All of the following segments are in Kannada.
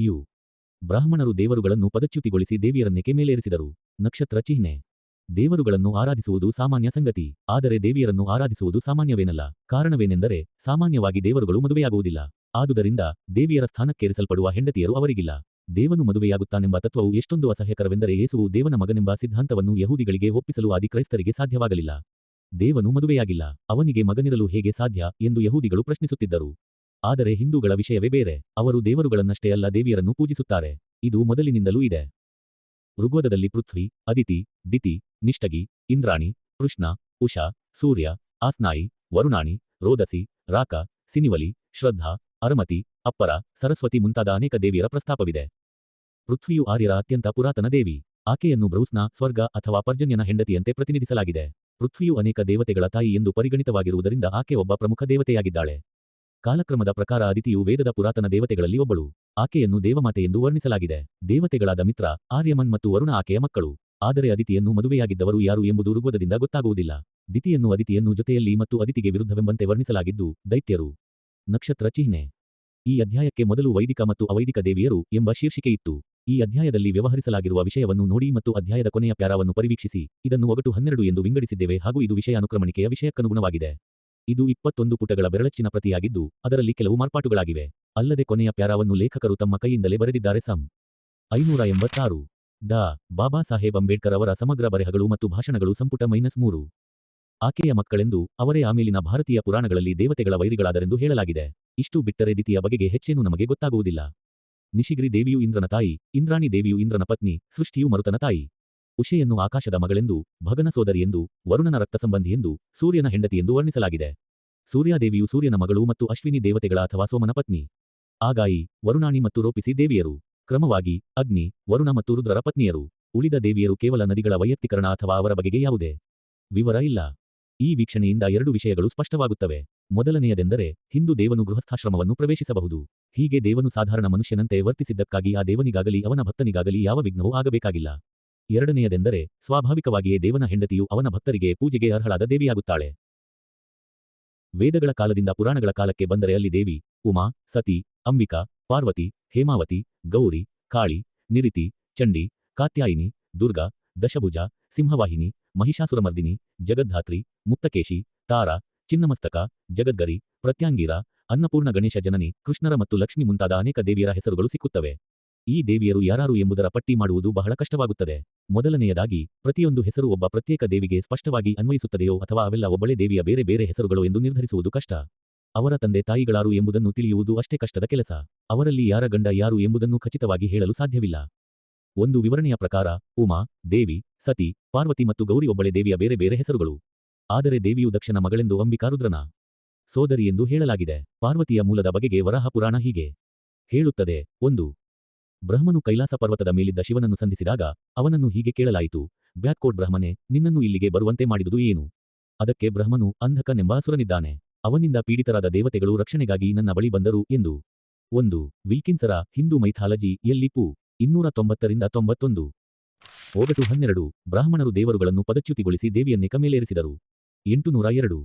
ಇಯು ಬ್ರಾಹ್ಮಣರು ದೇವರುಗಳನ್ನು ಪದಚ್ಯುತಿಗೊಳಿಸಿ ದೇವಿಯರನ್ನೇಕೆ ಮೇಲೇರಿಸಿದರು? ನಕ್ಷತ್ರ ಚಿಹ್ನೆ. ದೇವರುಗಳನ್ನು ಆರಾಧಿಸುವುದು ಸಾಮಾನ್ಯ ಸಂಗತಿ, ಆದರೆ ದೇವಿಯರನ್ನು ಆರಾಧಿಸುವುದು ಸಾಮಾನ್ಯವೇನಲ್ಲ. ಕಾರಣವೇನೆಂದರೆ, ಸಾಮಾನ್ಯವಾಗಿ ದೇವರುಗಳು ಮದುವೆಯಾಗುವುದಿಲ್ಲ. ಆದುದರಿಂದ, ದೇವಿಯರ ಸ್ಥಾನಕ್ಕೇರಿಸಲ್ಪಡುವ ಹೆಂಡತಿಯರು ಅವರಿಗಿಲ್ಲ. ದೇವನು ಮದುವೆಯಾಗುತ್ತಾನೆಂಬ ತತ್ವವು ಎಷ್ಟೊಂದು ಅಸಹ್ಯಕರವೆಂದರೆ ಯೇಸುವು ದೇವನ ಮಗನೆಂಬ ಸಿದ್ಧಾಂತವನ್ನು ಯಹೂದಿಗಳಿಗೆ ಒಪ್ಪಿಸಲು ಆದಿ ಕ್ರೈಸ್ತರಿಗೆ ಸಾಧ್ಯವಾಗಲಿಲ್ಲ. ದೇವನು ಮದುವೆಯಾಗಿಲ್ಲ. ಅವನಿಗೆ ಮಗನಿರಲು ಹೇಗೆ ಸಾಧ್ಯ ಎಂದು ಯಹೂದಿಗಳು ಪ್ರಶ್ನಿಸುತ್ತಿದ್ದರು. ಆದರೆ ಹಿಂದೂಗಳ ವಿಷಯವೇ ಬೇರೆ. ಅವರು ದೇವರುಗಳನ್ನಷ್ಟೇ ಅಲ್ಲ, ದೇವಿಯರನ್ನು ಪೂಜಿಸುತ್ತಾರೆ. ಇದು ಮೊದಲಿನಿಂದಲೂ ಇದೆ. ಋಗ್ವದದಲ್ಲಿ ಪೃಥ್ವಿ, ಅದಿತಿ, ದಿತಿ ನಿಷ್ಟಗಿ ಇಂದ್ರಾಣಿ, ಕೃಷ್ಣ, ಉಷಾ, ಸೂರ್ಯ, ಆಸ್ನಾಯಿ, ವರುಣಾಣಿ, ರೋದಸಿ, ರಾಕ, ಸಿನಿವಲಿ, ಶ್ರದ್ಧಾ, ಅರಮತಿ, ಅಪ್ಪರ, ಸರಸ್ವತಿ ಮುಂತಾದ ಅನೇಕ ದೇವಿಯರ ಪ್ರಸ್ತಾಪವಿದೆ. ಪೃಥ್ವಿಯು ಆರ್ಯರ ಅತ್ಯಂತ ಪುರಾತನ ದೇವಿ. ಆಕೆಯನ್ನು ಬ್ರೌಸ್ನ ಸ್ವರ್ಗ ಅಥವಾ ಪರ್ಜನ್ಯನ ಹೆಂಡತಿಯಂತೆ ಪ್ರತಿನಿಧಿಸಲಾಗಿದೆ. ಪೃಥ್ವಿಯು ಅನೇಕ ದೇವತೆಗಳ ತಾಯಿ ಎಂದು ಪರಿಗಣಿತವಾಗಿರುವುದರಿಂದ ಆಕೆ ಒಬ್ಬ ಪ್ರಮುಖ ದೇವತೆಯಾಗಿದ್ದಾಳೆ. ಕಾಲಕ್ರಮದ ಪ್ರಕಾರ ಅದಿತಿಯು ವೇದದ ಪುರಾತನ ದೇವತೆಗಳಲ್ಲಿ ಒಬ್ಬಳು. ಆಕೆಯನ್ನು ದೇವಮಾತೆ ಎಂದು ವರ್ಣಿಸಲಾಗಿದೆ. ದೇವತೆಗಳಾದ ಮಿತ್ರ, ಆರ್ಯಮನ್ ಮತ್ತು ವರುಣ ಆಕೆಯ ಮಕ್ಕಳು. ಆದರೆ ಅದಿತಿಯನ್ನು ಮದುವೆಯಾಗಿದ್ದವರು ಯಾರು ಎಂಬುದು ಋಗ್ವದದಿಂದ ಗೊತ್ತಾಗುವುದಿಲ್ಲ. ದಿತಿಯನ್ನು ಅದಿತಿಯನ್ನು ಜೊತೆಯಲ್ಲಿ ಮತ್ತು ಅದಿತಿಗೆ ವಿರುದ್ಧವೆಂಬಂತೆ ವರ್ಣಿಸಲಾಗಿದ್ದು, ದೈತ್ಯರು. ನಕ್ಷತ್ರ ಚಿಹ್ನೆ. ಈ ಅಧ್ಯಾಯಕ್ಕೆ ಮೊದಲು ವೈದಿಕ ಮತ್ತು ಅವೈದಿಕ ದೇವಿಯರು ಎಂಬ ಶೀರ್ಷಿಕೆ ಇತ್ತು. ಈ ಅಧ್ಯಾಯದಲ್ಲಿ ವ್ಯವಹರಿಸಲಾಗಿರುವ ವಿಷಯವನ್ನು ನೋಡಿ ಮತ್ತು ಅಧ್ಯಾಯದ ಕೊನೆಯ ಪ್ಯಾರಾವನ್ನು ಪರಿವೀಕ್ಷಿಸಿ ಇದನ್ನು ಒಗಟು ಹನ್ನೆರಡು ಎಂದು ವಿಂಗಡಿಸಿದ್ದೇವೆ ಹಾಗೂ ಇದು ವಿಷಯ ಅನುಕ್ರಮಣಿಕೆಯ ವಿಷಯಕ್ಕನುಗುಣವಾಗಿದೆ. ಇದು ಇಪ್ಪತ್ತೊಂದು ಪುಟಗಳ ಬೆರಳಚ್ಚಿನ ಪ್ರತಿಯಾಗಿದ್ದು, ಅದರಲ್ಲಿ ಕೆಲವು ಮಾರ್ಪಾಟುಗಳಾಗಿವೆ. ಅಲ್ಲದೆ ಕೊನೆಯ ಪ್ಯಾರಾವನ್ನು ಲೇಖಕರು ತಮ್ಮ ಕೈಯಿಂದಲೇ ಬರೆದಿದ್ದಾರೆ. ಸಂ. ಐನೂರ ಎಂಬತ್ತಾರು. ಡಾ. ಬಾಬಾ ಸಾಹೇಬ್ ಅಂಬೇಡ್ಕರ್ ಅವರ ಸಮಗ್ರ ಬರೆಹಗಳು ಮತ್ತು ಭಾಷಣಗಳು ಸಂಪುಟ ಮೈನಸ್ ಮೂರು. ಆಕೆಯ ಮಕ್ಕಳೆಂದು ಅವರೇ ಆಮೇಲಿನ ಭಾರತೀಯ ಪುರಾಣಗಳಲ್ಲಿ ದೇವತೆಗಳ ವೈರಿಗಳಾದರೆಂದು ಹೇಳಲಾಗಿದೆ. ಇಷ್ಟು ಬಿಟ್ಟರೆ ದಿತಿಯ ಬಗೆಗೆ ಹೆಚ್ಚೇನು ನಮಗೆ ಗೊತ್ತಾಗುವುದಿಲ್ಲ. ನಿಶಿಗ್ರಿ ದೇವಿಯು ಇಂದ್ರನ ತಾಯಿ, ಇಂದ್ರಾಣಿ ದೇವಿಯು ಇಂದ್ರನ ಪತ್ನಿ, ಸೃಷ್ಟಿಯು ಮರುತನ ತಾಯಿ. ಉಷೆಯನ್ನು ಆಕಾಶದ ಮಗಳೆಂದು, ಭಗನ ಸೋದರಿಯೆಂದು ವರುಣನ ರಕ್ತ ಸಂಬಂಧಿಯೆಂದು ಸೂರ್ಯನ ಹೆಂಡತಿಯೆಂದು ವರ್ಣಿಸಲಾಗಿದೆ. ಸೂರ್ಯಾದೇವಿಯು ಸೂರ್ಯನ ಮಗಳು ಮತ್ತು ಅಶ್ವಿನಿ ದೇವತೆಗಳ ಅಥವಾ ಸೋಮನ ಪತ್ನಿ. ಆಗಾಯಿ, ವರುಣಾಣಿ ಮತ್ತು ರೋಪಿಸಿ ದೇವಿಯರು. ಕ್ರಮವಾಗಿ, ಅಗ್ನಿ, ವರುಣ ಮತ್ತು ರುದ್ರರ ಪತ್ನಿಯರು. ಉಳಿದ ದೇವಿಯರು ಕೇವಲ ನದಿಗಳ ವೈಯಕ್ತೀಕರಣ ಅಥವಾ ಅವರ ಬಗೆಗೆ ಯಾವುದೇ ವಿವರ ಇಲ್ಲ. ಈ ವೀಕ್ಷಣೆಯಿಂದ ಎರಡು ವಿಷಯಗಳು ಸ್ಪಷ್ಟವಾಗುತ್ತವೆ. ಮೊದಲನೆಯದೆಂದರೆ, ಹಿಂದೂ ದೇವನು ಗೃಹಸ್ಥಾಶ್ರಮವನ್ನು ಪ್ರವೇಶಿಸಬಹುದು. ಹೀಗೆ ದೇವನು ಸಾಧಾರಣ ಮನುಷ್ಯನಂತೆ ವರ್ತಿಸಿದ್ದಕ್ಕಾಗಿ ಆ ದೇವನಿಗಾಗಲಿ ಅವನ ಭಕ್ತನಿಗಾಗಲಿ ಯಾವ ವಿಘ್ನವೂ ಆಗಬೇಕಾಗಿಲ್ಲ. ಎರಡನೆಯದೆಂದರೆ, ಸ್ವಾಭಾವಿಕವಾಗಿಯೇ ದೇವನ ಹೆಂಡತಿಯು ಅವನ ಭಕ್ತರಿಗೆ ಪೂಜೆಗೆ ಅರ್ಹಳಾದ ದೇವಿಯಾಗುತ್ತಾಳೆ. ವೇದಗಳ ಕಾಲದಿಂದ ಪುರಾಣಗಳ ಕಾಲಕ್ಕೆ ಬಂದರೆ ಅಲ್ಲಿ ದೇವಿ, ಉಮಾ, ಸತಿ, ಅಂಬಿಕಾ, ಪಾರ್ವತಿ, ಹೇಮಾವತಿ, ಗೌರಿ, ಕಾಳಿ, ನಿರಿತಿ, ಚಂಡಿ, ಕಾತ್ಯಾಯಿನಿ, ದುರ್ಗಾ, ದಶಭುಜ, ಸಿಂಹವಾಹಿನಿ, ಮಹಿಷಾಸುರಮರ್ದಿನಿ, ಜಗದ್ಧಾತ್ರಿ ಮುಕ್ತಕೇಶಿ ತಾರಾ, ಚಿನ್ನಮಸ್ತಕ, ಜಗದ್ಗರಿ, ಪ್ರತ್ಯಾಂಗೀರ, ಅನ್ನಪೂರ್ಣ ಗಣೇಶ ಜನನಿ, ಕೃಷ್ಣರ ಮತ್ತು ಲಕ್ಷ್ಮಿ ಮುಂತಾದ ಅನೇಕ ದೇವಿಯರ ಹೆಸರುಗಳು ಸಿಕ್ಕುತ್ತವೆ. ಈ ದೇವಿಯರು ಯಾರಾರು ಎಂಬುದರ ಪಟ್ಟಿ ಮಾಡುವುದು ಬಹಳ ಕಷ್ಟವಾಗುತ್ತದೆ. ಮೊದಲನೆಯದಾಗಿ, ಪ್ರತಿಯೊಂದು ಹೆಸರು ಒಬ್ಬ ಪ್ರತ್ಯೇಕ ದೇವಿಗೆ ಸ್ಪಷ್ಟವಾಗಿ ಅನ್ವಯಿಸುತ್ತದೆಯೋ ಅಥವಾ ಅವೆಲ್ಲ ಒಬ್ಬಳೇ ದೇವಿಯ ಬೇರೆ ಬೇರೆ ಹೆಸರುಗಳು ಎಂದು ನಿರ್ಧರಿಸುವುದು ಕಷ್ಟ. ಅವರ ತಂದೆ ತಾಯಿಗಳಾರು ಎಂಬುದನ್ನು ತಿಳಿಯುವುದು ಅಷ್ಟೇ ಕಷ್ಟದ ಕೆಲಸ. ಅವರಲ್ಲಿ ಯಾರ ಗಂಡ ಯಾರು ಎಂಬುದನ್ನು ಖಚಿತವಾಗಿ ಹೇಳಲು ಸಾಧ್ಯವಿಲ್ಲ. ಒಂದು ವಿವರಣೆಯ ಪ್ರಕಾರ, ಉಮಾ, ದೇವಿ, ಸತಿ, ಪಾರ್ವತಿ ಮತ್ತು ಗೌರಿ ಒಬ್ಬಳೆ ದೇವಿಯ ಬೇರೆ ಬೇರೆ ಹೆಸರುಗಳು. ಆದರೆ ದೇವಿಯು ದಕ್ಷನ ಮಗಳೆಂದು ಅಂಬಿಕಾರುದ್ರನ ಸೋದರಿ ಎಂದು ಹೇಳಲಾಗಿದೆ. ಪಾರ್ವತಿಯ ಮೂಲದ ಬಗೆಗೆ ವರಹ ಪುರಾಣ ಹೀಗೆ. ಹೇಳುತ್ತದೆ, ಒಂದು ಬ್ರಹ್ಮನು ಕೈಲಾಸ ಪರ್ವತದ ಮೇಲಿದ್ದ ಶಿವನನ್ನು ಸಂಧಿಸಿದಾಗ ಅವನನ್ನು ಹೀಗೆ ಕೇಳಲಾಯಿತು ಬ್ಯಾಕ್ಕೋಟ್ ಬ್ರಹ್ಮನೇ, ನಿನ್ನನ್ನು ಇಲ್ಲಿಗೆ ಬರುವಂತೆ ಮಾಡಿದುದು ಏನು? ಅದಕ್ಕೆ ಬ್ರಹ್ಮನು, ಅಂಧಕನೆಂಬ ಅಸುರನಿದ್ದಾನೆ, ಅವನಿಂದ ಪೀಡಿತರಾದ ದೇವತೆಗಳು ರಕ್ಷಣೆಗಾಗಿ ನನ್ನ ಬಳಿ ಬಂದರು, ಎಂದು. ಒಂದು, ವಿಲ್ಕಿನ್ಸರ ಹಿಂದೂ ಮೈಥಾಲಜಿ, ಎಲ್ಲಿ ಪು, ಇನ್ನೂರ ತೊಂಬತ್ತರಿಂದ ತೊಂಬತ್ತೊಂದು. ಒಗಟು ಹನ್ನೆರಡು, ಬ್ರಾಹ್ಮಣರು ದೇವರುಗಳನ್ನು ಪದಚ್ಯುತಿಗೊಳಿಸಿ ದೇವಿಯನ್ನೇ ಕಮೇಲೇರಿಸಿದರು. ಎಂಟುನೂರ ಎರಡು.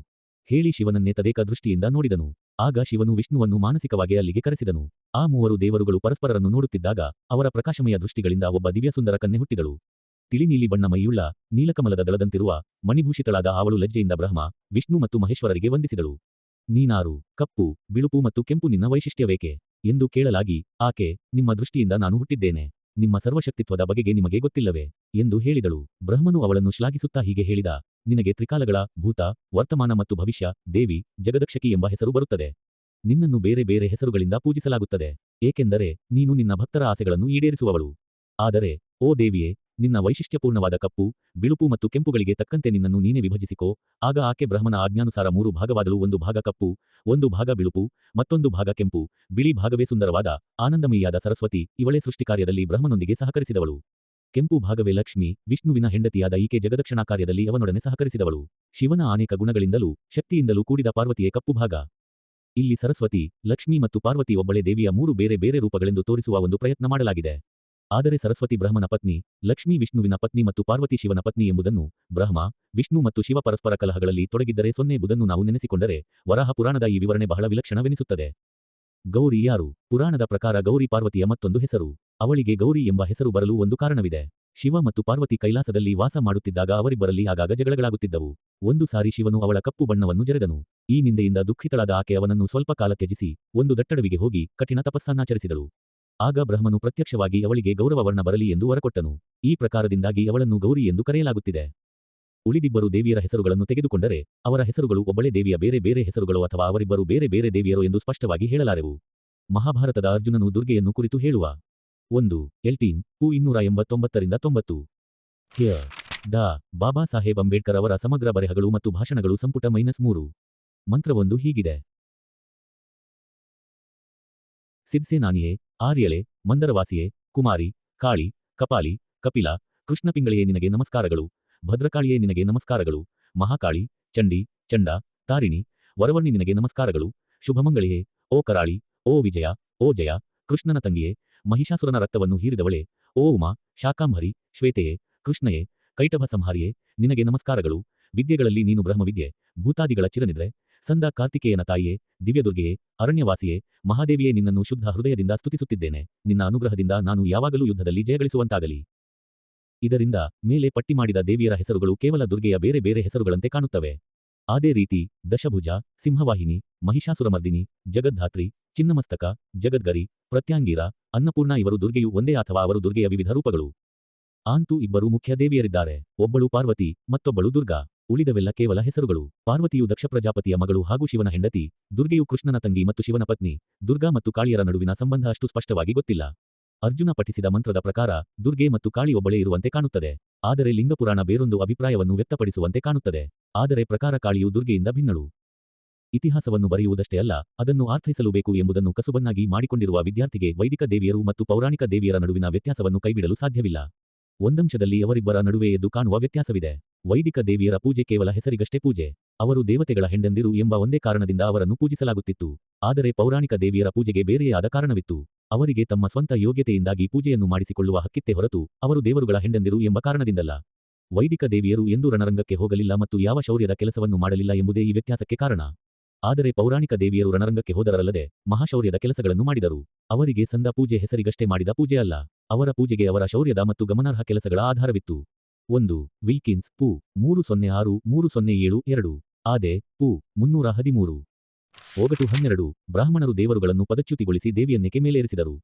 ಹೇಳಿ ಶಿವನನ್ನೇ ತದೇಕ ದೃಷ್ಟಿಯಿಂದ ನೋಡಿದನು. ಆಗ ಶಿವನು ವಿಷ್ಣುವನ್ನು ಮಾನಸಿಕವಾಗಿ ಅಲ್ಲಿಗೆ ಕರೆಸಿದನು. ಆ ಮೂವರು ದೇವರುಗಳು ಪರಸ್ಪರರನ್ನು ನೋಡುತ್ತಿದ್ದಾಗ ಅವರ ಪ್ರಕಾಶಮಯ ದೃಷ್ಟಿಗಳಿಂದ ಒಬ್ಬ ದಿವ್ಯಸುಂದರ ಕನ್ನೆ ಹುಟ್ಟಿದಳು. ತಿಳಿನೀಲಿ ಬಣ್ಣ ಮೈಯುಳ್ಳ, ನೀಲಕಮಲದ ದಳದಂತಿರುವ, ಮಣಿಭೂಷಿತಳಾದ ಅವಳು ಲಜ್ಜೆಯಿಂದ ಬ್ರಹ್ಮ, ವಿಷ್ಣು ಮತ್ತು ಮಹೇಶ್ವರರಿಗೆ ವಂದಿಸಿದಳು. ನೀನಾರು, ಕಪ್ಪು, ಬಿಳುಪು ಮತ್ತು ಕೆಂಪು ನಿನ್ನ ವೈಶಿಷ್ಟ್ಯವೇಕೆ? ಎಂದು ಕೇಳಲಾಗಿ, ಆಕೆ, ನಿಮ್ಮ ದೃಷ್ಟಿಯಿಂದ ನಾನು ಹುಟ್ಟಿದ್ದೇನೆ. ನಿಮ್ಮ ಸರ್ವಶಕ್ತಿತ್ವದ ಬಗೆಗೆ ನಿಮಗೆ ಗೊತ್ತಿಲ್ಲವೇ? ಎಂದು ಹೇಳಿದಳು. ಬ್ರಹ್ಮನು ಅವಳನ್ನು ಶ್ಲಾಘಿಸುತ್ತಾ ಹೀಗೆ ಹೇಳಿದ, ನಿನಗೆ ತ್ರಿಕಾಲಗಳ ಭೂತ, ವರ್ತಮಾನ ಮತ್ತು ಭವಿಷ್ಯ, ದೇವಿ, ಜಗದಕ್ಷಕಿ ಎಂಬ ಹೆಸರು ಬರುತ್ತದೆ. ನಿನ್ನನ್ನು ಬೇರೆ ಬೇರೆ ಹೆಸರುಗಳಿಂದ ಪೂಜಿಸಲಾಗುತ್ತದೆ. ಏಕೆಂದರೆ ನೀನು ನಿನ್ನ ಭಕ್ತರ ಆಸೆಗಳನ್ನು ಈಡೇರಿಸುವವಳು. ಆದರೆ, ಓ ದೇವಿಯೇ ನಿನ್ನ ವೈಶಿಷ್ಟ್ಯಪೂರ್ಣವಾದ ಕಪ್ಪು, ಬಿಳುಪು ಮತ್ತು ಕೆಂಪುಗಳಿಗೆ ತಕ್ಕಂತೆ ನಿನ್ನನ್ನು ನೀನೇ ವಿಭಜಿಸಿಕೋ. ಆಗ ಆಕೆ ಬ್ರಹ್ಮನ ಆಜ್ಞಾನುಸಾರ ಮೂರು ಭಾಗವಾದಲು ಒಂದು ಭಾಗ ಕಪ್ಪು, ಒಂದು ಭಾಗ ಬಿಳುಪು, ಮತ್ತೊಂದು ಭಾಗ ಕೆಂಪು. ಬಿಳಿ ಭಾಗವೇ ಸುಂದರವಾದ, ಆನಂದಮಯಿಯಾದ ಸರಸ್ವತಿ ಇವಳೇ ಸೃಷ್ಟಿಕಾರ್ಯದಲ್ಲಿ ಬ್ರಹ್ಮನೊಂದಿಗೆ ಸಹಕರಿಸಿದವಳು. ಕೆಂಪು ಭಾಗವೇ ಲಕ್ಷ್ಮಿ, ವಿಷ್ಣುವಿನ ಹೆಂಡತಿಯಾದ ಈಕೆ ಜಗದಕ್ಷಣಾ ಕಾರ್ಯದಲ್ಲಿ ಅವನೊಡನೆ ಸಹಕರಿಸಿದವಳು. ಶಿವನ ಅನೇಕ ಗುಣಗಳಿಂದಲೂ, ಶಕ್ತಿಯಿಂದಲೂ ಕೂಡಿದ ಪಾರ್ವತಿಯೇ ಕಪ್ಪು ಭಾಗ. ಇಲ್ಲಿ ಸರಸ್ವತಿ, ಲಕ್ಷ್ಮಿ ಮತ್ತು ಪಾರ್ವತಿ ಒಬ್ಬಳೆ ದೇವಿಯ ಮೂರು ಬೇರೆ ಬೇರೆ ರೂಪಗಳೆಂದು ತೋರಿಸುವ ಒಂದು ಪ್ರಯತ್ನ ಮಾಡಲಾಗಿದೆ. ಆದರೆ ಸರಸ್ವತಿ ಬ್ರಹ್ಮನ ಪತ್ನಿ, ಲಕ್ಷ್ಮಿ ವಿಷ್ಣುವಿನ ಪತ್ನಿ ಮತ್ತು ಪಾರ್ವತಿ ಶಿವನ ಪತ್ನಿ ಎಂಬುದನ್ನು ಬ್ರಹ್ಮ, ವಿಷ್ಣು ಮತ್ತು ಶಿವ ಪರಸ್ಪರ ಕಲಹಗಳಲ್ಲಿ ತೊಡಗಿದ್ದರೆ ಸೊನ್ನೆ ಬುಧನ್ನು ನಾವು ನೆನೆಸಿಕೊಂಡರೆ ವರಾಹ ಪುರಾಣದ ಈ ವಿವರಣೆ ಬಹಳ ವಿಲಕ್ಷಣವೆನಿಸುತ್ತದೆ. ಗೌರಿ ಯಾರು? ಪುರಾಣದ ಪ್ರಕಾರ ಗೌರಿ ಪಾರ್ವತಿಯ ಮತ್ತೊಂದು ಹೆಸರು. ಅವಳಿಗೆ ಗೌರಿ ಎಂಬ ಹೆಸರು ಬರಲು ಒಂದು ಕಾರಣವಿದೆ. ಶಿವ ಮತ್ತು ಪಾರ್ವತಿ ಕೈಲಾಸದಲ್ಲಿ ವಾಸ ಮಾಡುತ್ತಿದ್ದಾಗ ಅವರಿಬ್ಬರಲ್ಲಿ ಆಗಾಗ ಜಗಳಗಳಾಗುತ್ತಿದ್ದವು. ಒಂದು ಸಾರಿ ಶಿವನು ಅವಳ ಕಪ್ಪು ಬಣ್ಣವನ್ನು ಜರೆದನು. ಈ ನಿಂದೆಯಿಂದ ದುಃಖಿತಳಾದ ಆಕೆ ಅವನನ್ನು ಸ್ವಲ್ಪ ಕಾಲ ತ್ಯಜಿಸಿ, ಒಂದು ದಟ್ಟಡವಿಗೆ ಹೋಗಿ ಕಠಿಣ ತಪಸ್ಸನ್ನಾಚರಿಸಿದಳು. ಆಗ ಬ್ರಹ್ಮನು ಪ್ರತ್ಯಕ್ಷವಾಗಿ ಅವಳಿಗೆ ಗೌರವವರ್ಣ ಬರಲಿ ಎಂದು ವರಕೊಟ್ಟನು. ಈ ಪ್ರಕಾರದಿಂದಾಗಿ ಅವಳನ್ನು ಗೌರಿ ಎಂದು ಕರೆಯಲಾಗುತ್ತಿದೆ. ಉಳಿದಿಬ್ಬರು ದೇವಿಯರ ಹೆಸರುಗಳನ್ನು ತೆಗೆದುಕೊಂಡರೆ, ಅವರ ಹೆಸರುಗಳು ಒಬ್ಬಳೇ ದೇವಿಯ ಬೇರೆ ಬೇರೆ ಹೆಸರುಗಳು ಅಥವಾ ಅವರಿಬ್ಬರು ಬೇರೆ ಬೇರೆ ದೇವಿಯರು ಎಂದು ಸ್ಪಷ್ಟವಾಗಿ ಹೇಳಲಾರೆವು. ಮಹಾಭಾರತದ ಅರ್ಜುನನು ದುರ್ಗೆಯನ್ನು ಕುರಿತು ಹೇಳುವ ಒಂದು, ಎಲ್ಟೀನ್, ಪು ಇನ್ನೂರ ಎಂಬತ್ತೊಂಬತ್ತರಿಂದ ತೊಂಬತ್ತು. ಡಾ, ಬಾಬಾ ಸಾಹೇಬ್ ಅಂಬೇಡ್ಕರ್ ಅವರ ಸಮಗ್ರ ಬರೆಹಗಳು ಮತ್ತು ಭಾಷಣಗಳು ಸಂಪುಟ ಮೈನಸ್ ಮೂರು. ಮಂತ್ರವೊಂದು ಹೀಗಿದೆ. ಸಿದ್ಸೇನಾನಿಯೇ ಆರ್ಯಳೆ, ಮಂದರವಾಸಿಯೇ, ಕುಮಾರಿ, ಕಾಳಿ, ಕಪಾಲಿ, ಕಪಿಲ ಕೃಷ್ಣಪಿಂಗಳಿಯೇ ನಿನಗೆ ನಮಸ್ಕಾರಗಳು, ಭದ್ರಕಾಳಿಯೇ ನಿನಗೆ ನಮಸ್ಕಾರಗಳು, ಮಹಾಕಾಳಿ, ಚಂಡಿ, ಚಂಡ, ತಾರಿಣಿ, ವರವರ್ಣಿ ನಿನಗೆ ನಮಸ್ಕಾರಗಳು, ಶುಭಮಂಗಳಿಯೇ, ಓ ಕರಾಳಿ, ಓ ವಿಜಯ, ಓ ಜಯ, ಕೃಷ್ಣನ ತಂಗಿಯೇ, ಮಹಿಷಾಸುರನ ರಕ್ತವನ್ನು ಹೀರಿದವಳೆ, ಓ ಉಮಾ ಶಾಕಾಂಭರಿ ಶ್ವೇತೆಯೇ, ಕೃಷ್ಣಯೇ, ಕೈಟಭ ಸಂಹಾರಿಯೇ, ನಿನಗೆ ನಮಸ್ಕಾರಗಳು, ವಿದ್ಯೆಗಳಲ್ಲಿ ನೀನು ಬ್ರಹ್ಮವಿದ್ಯೆ, ಭೂತಾದಿಗಳ ಚಿರನಿದ್ರೆ ಸಂದ ಕಾರ್ತಿಕೇಯನ ತಾಯಿಯೇ, ದಿವ್ಯದುರ್ಗೆಯೇ, ಅರಣ್ಯವಾಸಿಯೇ, ಮಹಾದೇವಿಯೇ, ನಿನ್ನನ್ನು ಶುದ್ಧ ಹೃದಯದಿಂದ ಸ್ತುತಿಸುತ್ತಿದ್ದೇನೆ. ನಿನ್ನ ಅನುಗ್ರಹದಿಂದ ನಾನು ಯಾವಾಗಲೂ ಯುದ್ಧದಲ್ಲಿ ಜಯಗಳಿಸುವಂತಾಗಲಿ. ಇದರಿಂದ ಮೇಲೆ ಪಟ್ಟಿ ಮಾಡಿದ ದೇವಿಯರ ಹೆಸರುಗಳು ಕೇವಲ ದುರ್ಗೆಯ ಬೇರೆ ಬೇರೆ ಹೆಸರುಗಳಂತೆ ಕಾಣುತ್ತವೆ. ಅದೇ ರೀತಿ ದಶಭುಜ, ಸಿಂಹವಾಹಿನಿ, ಮಹಿಷಾಸುರಮರ್ದಿನಿ, ಜಗದ್ಧಾತ್ರಿ, ಚಿನ್ನಮಸ್ತಕ, ಜಗದ್ಗರಿ, ಪ್ರತ್ಯಾಂಗೀರ, ಅನ್ನಪೂರ್ಣ ಇವರು ದುರ್ಗೆಯು ಒಂದೇ ಅಥವಾ ಅವರು ದುರ್ಗೆಯ ವಿವಿಧ ರೂಪಗಳು. ಆಂತೂ ಇಬ್ಬರು ಮುಖ್ಯ ದೇವಿಯರಿದ್ದಾರೆ. ಒಬ್ಬಳು ಪಾರ್ವತಿ, ಮತ್ತೊಬ್ಬಳು ದುರ್ಗಾ. ಉಳಿದವೆಲ್ಲ ಕೇವಲ ಹೆಸರುಗಳು. ಪಾರ್ವತಿಯು ದಕ್ಷ ಪ್ರಜಾಪತಿಯ ಮಗಳು ಹಾಗೂ ಶಿವನ ಹೆಂಡತಿ, ದುರ್ಗೆಯು ಕೃಷ್ಣನ ತಂಗಿ ಮತ್ತು ಶಿವನ ಪತ್ನಿ, ದುರ್ಗಾ ಮತ್ತು ಕಾಳಿಯರ ನಡುವಿನ ಸಂಬಂಧ ಅಷ್ಟು ಸ್ಪಷ್ಟವಾಗಿ ಗೊತ್ತಿಲ್ಲ. ಅರ್ಜುನ ಪಠಿಸಿದ ಮಂತ್ರದ ಪ್ರಕಾರ, ದುರ್ಗೆ ಮತ್ತು ಕಾಳಿ ಒಬ್ಬಳೇ ಇರುವಂತೆ ಕಾಣುತ್ತದೆ. ಆದರೆ ಲಿಂಗಪುರಾಣ ಬೇರೊಂದು ಅಭಿಪ್ರಾಯವನ್ನು ವ್ಯಕ್ತಪಡಿಸುವಂತೆ ಕಾಣುತ್ತದೆ. ಆದರೆ ಪ್ರಕಾರ ಕಾಳಿಯು ದುರ್ಗೆಯಿಂದ ಭಿನ್ನಳು. ಇತಿಹಾಸವನ್ನು ಬರೆಯುವುದಷ್ಟೇ ಅಲ್ಲ, ಅದನ್ನು ಅರ್ಥೈಸಲೂಬೇಕು ಎಂಬುದನ್ನು ಕಸುಬನ್ನಾಗಿ ಮಾಡಿಕೊಂಡಿರುವ ವಿದ್ಯಾರ್ಥಿಗೆ ವೈದಿಕ ದೇವಿಯರು ಮತ್ತು ಪೌರಾಣಿಕ ದೇವಿಯರ ನಡುವಿನ ವ್ಯತ್ಯಾಸವನ್ನು ಕೈಬಿಡಲು ಸಾಧ್ಯವಿಲ್ಲ. ಒಂದಂಶದಲ್ಲಿ ಅವರಿಬ್ಬರ ನಡುವೆ ಎದ್ದು ಕಾಣುವ ವ್ಯತ್ಯಾಸವಿದೆ. ವೈದಿಕ ದೇವಿಯರ ಪೂಜೆ ಕೇವಲ ಹೆಸರಿಗಷ್ಟೇ ಪೂಜೆ. ಅವರು ದೇವತೆಗಳ ಹೆಂಡಂದಿರು ಎಂಬ ಒಂದೇ ಕಾರಣದಿಂದ ಅವರನ್ನು ಪೂಜಿಸಲಾಗುತ್ತಿತ್ತು. ಆದರೆ ಪೌರಾಣಿಕ ದೇವಿಯರ ಪೂಜೆಗೆ ಬೇರೆಯೇ ಆದ ಕಾರಣವಿತ್ತು. ಅವರಿಗೆ ತಮ್ಮ ಸ್ವಂತ ಯೋಗ್ಯತೆಯಿಂದಾಗಿ ಪೂಜೆಯನ್ನು ಮಾಡಿಸಿಕೊಳ್ಳುವ ಹಕ್ಕಿತ್ತೆ ಹೊರತು ಅವರು ದೇವರುಗಳ ಹೆಂಡಂದಿರು ಎಂಬ ಕಾರಣದಿಂದಲ್ಲ. ವೈದಿಕ ದೇವಿಯರು ಎಂದೂ ರಣರಂಗಕ್ಕೆ ಹೋಗಲಿಲ್ಲ ಮತ್ತು ಯಾವ ಶೌರ್ಯದ ಕೆಲಸವನ್ನು ಮಾಡಲಿಲ್ಲ ಎಂಬುದೇ ಈ ವ್ಯತ್ಯಾಸಕ್ಕೆ ಕಾರಣ. ಆದರೆ ಪೌರಾಣಿಕ ದೇವಿಯರು ರಣರಂಗಕ್ಕೆ ಹೋದರಲ್ಲದೆ ಮಹಾಶೌರ್ಯದ ಕೆಲಸಗಳನ್ನು ಮಾಡಿದರು. ಅವರಿಗೆ ಸಂದ ಪೂಜೆ ಹೆಸರಿಗಷ್ಟೇ ಮಾಡಿದ ಪೂಜೆ ಅಲ್ಲ. ಅವರ ಪೂಜೆಗೆ ಅವರ ಶೌರ್ಯದ ಮತ್ತು ಗಮನಾರ್ಹ ಕೆಲಸಗಳ ಆಧಾರವಿತ್ತು. ಒಂದು, ವಿಲ್ಕಿನ್ಸ್, ಪು, ಮೂರು ಸೊನ್ನೆ ಆರು, ಮೂರು ಸೊನ್ನೆ ಏಳು, ಎರಡು, ಆದೆ, ಪು, ಮುನ್ನೂರ ಹದಿಮೂರು. ಒಗಟು ಹನ್ನೆರಡು, ಬ್ರಾಹ್ಮಣರು ದೇವರುಗಳನ್ನು ಪದಚ್ಯುತಿಗೊಳಿಸಿ ದೇವಿಯನ್ನೇಕೆ ಮೇಲೇರಿಸಿದರು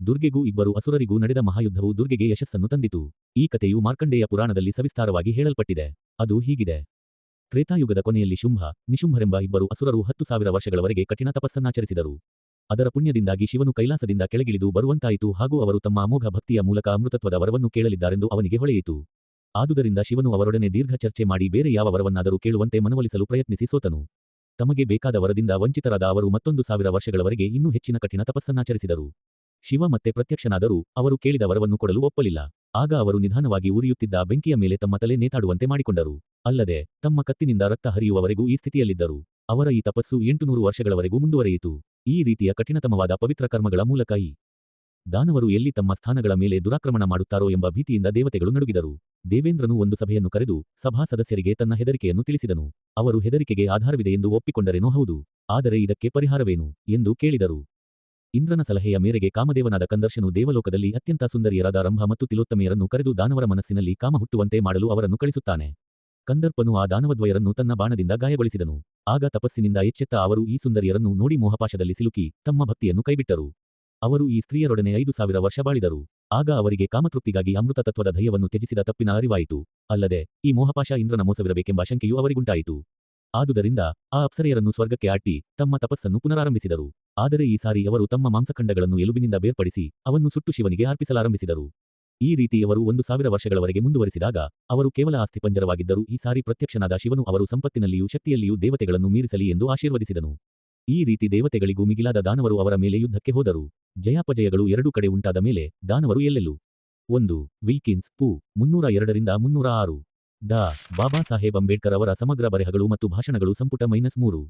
ದುರ್ಗೆಗೂ ಇಬ್ಬರು ಅಸುರರಿಗೂ ನಡೆದ ಮಹಾಯುದ್ಧವು ದುರ್ಗೆಗೆ ಯಶಸ್ಸನ್ನು ತಂದಿತು. ಈ ಕಥೆಯು ಮಾರ್ಕಂಡೇಯ ಪುರಾಣದಲ್ಲಿ ಸವಿಸ್ತಾರವಾಗಿ ಹೇಳಲ್ಪಟ್ಟಿದೆ. ಅದು ಹೀಗಿದೆ. ತ್ರೇತಾಯುಗದ ಕೊನೆಯಲ್ಲಿ ಶುಂಭ, ನಿಶುಂಭರೆಂಬ ಇಬ್ಬರು ಅಸುರರು ಹತ್ತು ಸಾವಿರ ವರ್ಷಗಳವರೆಗೆ ಕಠಿಣ ತಪಸ್ಸನ್ನಾಚರಿಸಿದರು. ಅದರ ಪುಣ್ಯದಿಂದಾಗಿ ಶಿವನು ಕೈಲಾಸದಿಂದ ಕೆಳಗಿಳಿದು ಬರುವಂತಾಯಿತು ಹಾಗೂ ಅವರು ತಮ್ಮ ಅಮೋಘ ಭಕ್ತಿಯ ಮೂಲಕ ಅಮೃತತ್ವದ ವರವನ್ನು ಕೇಳಲಿದ್ದಾರೆಂದು ಅವನಿಗೆ ಹೊಳೆಯಿತು. ಆದುದರಿಂದ ಶಿವನು ಅವರೊಡನೆ ದೀರ್ಘ ಚರ್ಚೆ ಮಾಡಿ ಬೇರೆ ಯಾವ ವರವನ್ನಾದರೂ ಕೇಳುವಂತೆ ಮನವೊಲಿಸಲು ಪ್ರಯತ್ನಿಸಿ ಸೋತನು. ತಮಗೆ ಬೇಕಾದ ವರದಿಂದ ವಂಚಿತರಾದ ಅವರು ಮತ್ತೊಂದು ಸಾವಿರ ವರ್ಷಗಳವರೆಗೆ ಇನ್ನೂ ಹೆಚ್ಚಿನ ಕಠಿಣ ತಪಸ್ಸನ್ನಾಚರಿಸಿದರು. ಶಿವ ಮತ್ತೆ ಪ್ರತ್ಯಕ್ಷನಾದರೂ ಅವರು ಕೇಳಿದ ವರವನ್ನು ಕೊಡಲು ಒಪ್ಪಲಿಲ್ಲ. ಆಗ ಅವರು ನಿಧಾನವಾಗಿ ಉರಿಯುತ್ತಿದ್ದ ಬೆಂಕಿಯ ಮೇಲೆ ತಮ್ಮ ತಲೆ ನೇತಾಡುವಂತೆ ಮಾಡಿಕೊಂಡರು. ಅಲ್ಲದೆ, ತಮ್ಮ ಕತ್ತಿನಿಂದ ರಕ್ತ ಹರಿಯುವವರೆಗೂ ಈ ಸ್ಥಿತಿಯಲ್ಲಿದ್ದರು. ಅವರ ಈ ತಪಸ್ಸು ಎಂಟುನೂರು ವರ್ಷಗಳವರೆಗೂ ಮುಂದುವರೆಯಿತು. ಈ ರೀತಿಯ ಕಠಿಣತಮವಾದ ಪವಿತ್ರ ಕರ್ಮಗಳ ಮೂಲಕ ಈ ದಾನವರು ಎಲ್ಲಿ ತಮ್ಮ ಸ್ಥಾನಗಳ ಮೇಲೆ ದುರಾಕ್ರಮಣ ಮಾಡುತ್ತಾರೋ ಎಂಬ ಭೀತಿಯಿಂದ ದೇವತೆಗಳು ನಡುಗಿದರು. ದೇವೇಂದ್ರನು ಒಂದು ಸಭೆಯನ್ನು ಕರೆದು ಸಭಾ ಸದಸ್ಯರಿಗೆ ತನ್ನ ಹೆದರಿಕೆಯನ್ನು ತಿಳಿಸಿದನು. ಅವರು ಹೆದರಿಕೆಗೆ ಆಧಾರವಿದೆ ಎಂದು ಒಪ್ಪಿಕೊಂಡರೇನೋ ಹೌದು. ಆದರೆ ಇದಕ್ಕೆ ಪರಿಹಾರವೇನು? ಎಂದು ಕೇಳಿದರು. ಇಂದ್ರನ ಸಲಹೆಯ ಮೇರೆಗೆ ಕಾಮದೇವನಾದ ಕಂದರ್ಶನು ದೇವಲೋಕದಲ್ಲಿ ಅತ್ಯಂತ ಸುಂದರಿಯರಾದ ರಂಭ ಮತ್ತು ತಿಲೋತ್ತಮೆಯರನ್ನು ಕರೆದು ದಾನವರ ಮನಸ್ಸಿನಲ್ಲಿ ಕಾಮ ಹುಟ್ಟುವಂತೆ ಮಾಡಲು ಅವರನ್ನು ಕಳಿಸುತ್ತಾನೆ. ಕಂದರ್ಪನು ಆ ದಾನವದ್ವಯರನ್ನು ತನ್ನ ಬಾಣದಿಂದ ಗಾಯಗೊಳಿಸಿದನು. ಆಗ ತಪಸ್ಸಿನಿಂದ ಎಚ್ಚೆತ್ತ ಅವರು ಈ ಸುಂದರಿಯರನ್ನು ನೋಡಿ ಮೋಹಪಾಶದಲ್ಲಿ ಸಿಲುಕಿ ತಮ್ಮ ಭಕ್ತಿಯನ್ನು ಕೈಬಿಟ್ಟರು. ಅವರು ಈ ಸ್ತ್ರೀಯರೊಡನೆ ಐದು ಸಾವಿರ ವರ್ಷ ಬಾಳಿದರು. ಆಗ ಅವರಿಗೆ ಕಾಮತೃಪ್ತಿಗಾಗಿ ಅಮೃತ ತತ್ವದ ಧೈರ್ಯವನ್ನು ತ್ಯಜಿಸಿದ ತಪ್ಪಿನ ಅರಿವಾಯಿತು. ಅಲ್ಲದೆ, ಈ ಮೋಹಪಾಶ ಇಂದ್ರನ ಮೋಸವಿರಬೇಕೆಂಬ ಶಂಕೆಯೂ ಅವರಿಗುಂಟಾಯಿತು. ಆದುದರಿಂದ, ಆ ಅಪ್ಸರೆಯರನ್ನು ಸ್ವರ್ಗಕ್ಕೆ ಅಟ್ಟಿ, ತಮ್ಮ ತಪಸ್ಸನ್ನು ಪುನರಾರಂಭಿಸಿದರು. ಆದರೆ ಈ ಸಾರಿ ಅವರು ತಮ್ಮ ಮಾಂಸಖಂಡಗಳನ್ನು ಎಲುಬಿನಿಂದ ಬೇರ್ಪಡಿಸಿ, ಅವನ್ನು ಸುಟ್ಟು ಶಿವನಿಗೆ ಅರ್ಪಿಸಲಾರಂಭಿಸಿದರು. ಈ ರೀತಿ ಅವರು ಒಂದು ಸಾವಿರ ವರ್ಷಗಳವರೆಗೆ ಮುಂದುವರಿಸಿದಾಗ, ಅವರು ಕೇವಲ ಆಸ್ತಿಪಂಜರವಾಗಿದ್ದರು ಈ ಸಾರಿ ಪ್ರತ್ಯಕ್ಷನಾದ ಶಿವನು ಅವರು ಸಂಪತ್ತಿನಲ್ಲಿಯೂ ಶಕ್ತಿಯಲ್ಲಿಯೂ ದೇವತೆಗಳನ್ನು ಮೀರಿಸಲಿ ಎಂದು ಆಶೀರ್ವದಿಸಿದನು. ಈ ರೀತಿ ದೇವತೆಗಳಿಗೂ ಮಿಗಿಲಾದ ದಾನವರು ಅವರ ಮೇಲೆ ಯುದ್ಧಕ್ಕೆ ಹೋದರು. ಜಯಾಪಜಯಗಳು ಎರಡು ಕಡೆ ಉಂಟಾದ ಮೇಲೆ ದಾನವರು ಎಲ್ಲೆಲ್ಲೂ? ಒಂದು, ವಿಲ್ಕಿನ್ಸ್, ಪು, ಮುನ್ನೂರ ಎರಡರಿಂದ ಮುನ್ನೂರ ಆರು. ಡಾ, ಬಾಬಾ ಸಾಹೇಬ್ ಅಂಬೇಡ್ಕರ್ ಅವರ ಸಮಗ್ರ ಬರೆಹಗಳು ಮತ್ತು ಭಾಷಣಗಳು ಸಂಪುಟ ಮೈನಸ್ ಮೂರು.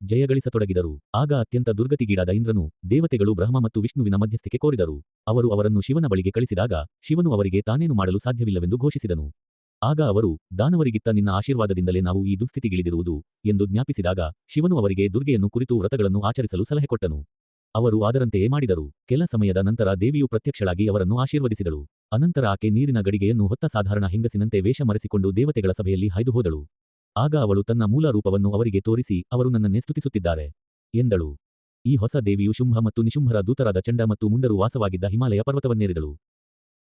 ಜಯಗಳಿಸತೊಡಗಿದರು. ಆಗ ಅತ್ಯಂತ ದುರ್ಗತಿಗೀಡಾದ ಇಂದ್ರನು ದೇವತೆಗಳು ಬ್ರಹ್ಮ ಮತ್ತು ವಿಷ್ಣುವಿನ ಮಧ್ಯಸ್ಥಿಕೆ ಕೋರಿದರು. ಅವರು ಅವರನ್ನು ಶಿವನ ಬಳಿಗೆ ಕಳಿಸಿದಾಗ ಶಿವನು ಅವರಿಗೆ ತಾನೇನು ಮಾಡಲು ಸಾಧ್ಯವಿಲ್ಲವೆಂದು ಘೋಷಿಸಿದನು. ಆಗ ಅವರು, ದಾನವರಿಗಿತ್ತ ನಿನ್ನ ಆಶೀರ್ವಾದದಿಂದಲೇ ನಾವು ಈ ದುಸ್ಥಿತಿಗಿಳಿದಿರುವುದು ಎಂದು ಜ್ಞಾಪಿಸಿದಾಗ ಶಿವನು ಅವರಿಗೆ ದುರ್ಗೆಯನ್ನು ಕುರಿತು ವ್ರತಗಳನ್ನು ಆಚರಿಸಲು ಸಲಹೆ ಕೊಟ್ಟನು. ಅವರು ಅದರಂತೆಯೇ ಮಾಡಿದರು. ಕೆಲ ಸಮಯದ ನಂತರ ದೇವಿಯು ಪ್ರತ್ಯಕ್ಷಳಾಗಿ ಅವರನ್ನು ಆಶೀರ್ವದಿಸಿದಳು. ಅನಂತರ ಆಕೆ ನೀರಿನ ಗಡಿಗೆಯನ್ನು ಹೊತ್ತ ಸಾಧಾರಣ ಹೆಂಗಸಿನಂತೆ ವೇಷ ಮರೆಸಿಕೊಂಡು ದೇವತೆಗಳ ಸಭೆಯಲ್ಲಿ ಹಾಯ್ದು ಹೋದಳು ಆಗ ಅವಳು ತನ್ನ ಮೂಲ ರೂಪವನ್ನು ಅವರಿಗೆ ತೋರಿಸಿ, ಅವರು ನನ್ನನ್ನೇ ಸ್ತುತಿಸುತ್ತಿದ್ದಾರೆ ಎಂದಳು. ಈ ಹೊಸ ದೇವಿಯು ಶುಂಭ ಮತ್ತು ನಿಶುಂಭರ ದೂತರಾದ ಚಂಡ ಮತ್ತು ಮುಂಡರು ವಾಸವಾಗಿದ್ದ ಹಿಮಾಲಯ ಪರ್ವತವನ್ನೇರಿದಳು.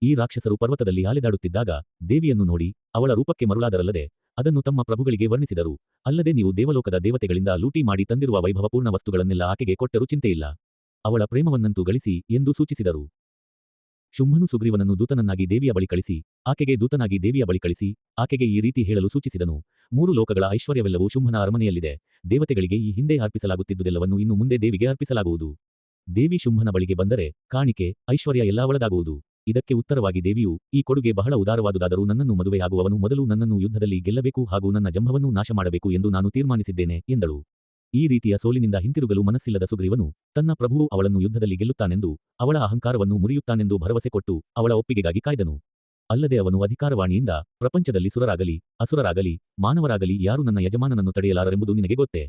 ಈ ರಾಕ್ಷಸರು ಪರ್ವತದಲ್ಲಿ ಆಲೆದಾಡುತ್ತಿದ್ದಾಗ ದೇವಿಯನ್ನು ನೋಡಿ, ಅವಳ ರೂಪಕ್ಕೆ ಮರುಳಾದರಲ್ಲದೆ, ಅದನ್ನು ತಮ್ಮ ಪ್ರಭುಗಳಿಗೆ ವರ್ಣಿಸಿದರು. ಅಲ್ಲದೆ ನೀವು ದೇವಲೋಕದ ದೇವತೆಗಳಿಂದ ಲೂಟಿ ಮಾಡಿ ತಂದಿರುವ ವೈಭವಪೂರ್ಣ ವಸ್ತುಗಳನ್ನೆಲ್ಲ ಆಕೆಗೆ ಕೊಟ್ಟರೂ ಚಿಂತೆಯಿಲ್ಲ. ಅವಳ ಪ್ರೇಮವನ್ನಂತೂ ಗಳಿಸಿ ಎಂದು ಸೂಚಿಸಿದರು. ಶುಂಭನು ಸುಗ್ರೀವನನ್ನು ದೂತನನ್ನಾಗಿ ದೇವಿಯ ಬಳಿ ಕಳಿಸಿ, ಆಕೆಗೆ ದೂತನಾಗಿ ದೇವಿಯ ಬಳಿ ಕಳಿಸಿ, ಆಕೆಗೆ ಈ ರೀತಿ ಹೇಳಲು ಸೂಚಿಸಿದನು. ಮೂರು ಲೋಕಗಳ ಐಶ್ವರ್ಯವೆಲ್ಲವೂ ಶುಂಭನ ಅರಮನೆಯಲ್ಲಿದೆ. ದೇವತೆಗಳಿಗೆ ಈ ಹಿಂದೆ ಅರ್ಪಿಸಲಾಗುತ್ತಿದ್ದುದೆಲ್ಲವನ್ನು ಇನ್ನು ಮುಂದೆ ದೇವಿಗೆ ಅರ್ಪಿಸಲಾಗುವುದು. ದೇವಿ ಶುಂಭನ ಬಳಿಗೆ ಬಂದರೆ ಕಾಣಿಕೆ, ಐಶ್ವರ್ಯ ಎಲ್ಲಾ ಅವಳದಾಗುವುದು ಇದಕ್ಕೆ ಉತ್ತರವಾಗಿ ದೇವಿಯು, ಈ ಕೊಡುಗೆ ಬಹಳ ಉದಾರವಾದುದಾದರೂ ನನ್ನನ್ನು ಮದುವೆಯಾಗುವವನು ಮೊದಲು ನನ್ನನ್ನು ಯುದ್ಧದಲ್ಲಿ ಗೆಲ್ಲಬೇಕು ಹಾಗೂ ನನ್ನ ಜಂಭವನ್ನು ನಾಶ ಮಾಡಬೇಕು ಎಂದು ನಾನು ತೀರ್ಮಾನಿಸಿದ್ದೇನೆ ಎಂದಳು. ಈ ರೀತಿಯ ಸೋಲಿನಿಂದ ಹಿಂತಿರುಗಲು ಮನಸ್ಸಿಲ್ಲದ ಸುಗ್ರೀವನು ತನ್ನ ಪ್ರಭುವು ಅವಳನ್ನು ಯುದ್ಧದಲ್ಲಿ ಗೆಲ್ಲುತ್ತಾನೆಂದು, ಅವಳ ಅಹಂಕಾರವನ್ನು ಮುರಿಯುತ್ತಾನೆಂದು ಭರವಸೆ ಕೊಟ್ಟು ಅವಳ ಒಪ್ಪಿಗೆಗಾಗಿ ಕಾಯ್ದನು. ಅಲ್ಲದೆ ಅವನು ಅಧಿಕಾರವಾಣಿಯಿಂದ ಪ್ರಪಂಚದಲ್ಲಿ ಸುರರಾಗಲಿ, ಅಸುರರಾಗಲಿ, ಮಾನವರಾಗಲಿ ಯಾರು ನನ್ನ ಯಜಮಾನನನ್ನು ತಡೆಯಲಾರರೆಂಬುದು ನಿನಗೆ ಗೊತ್ತೇ?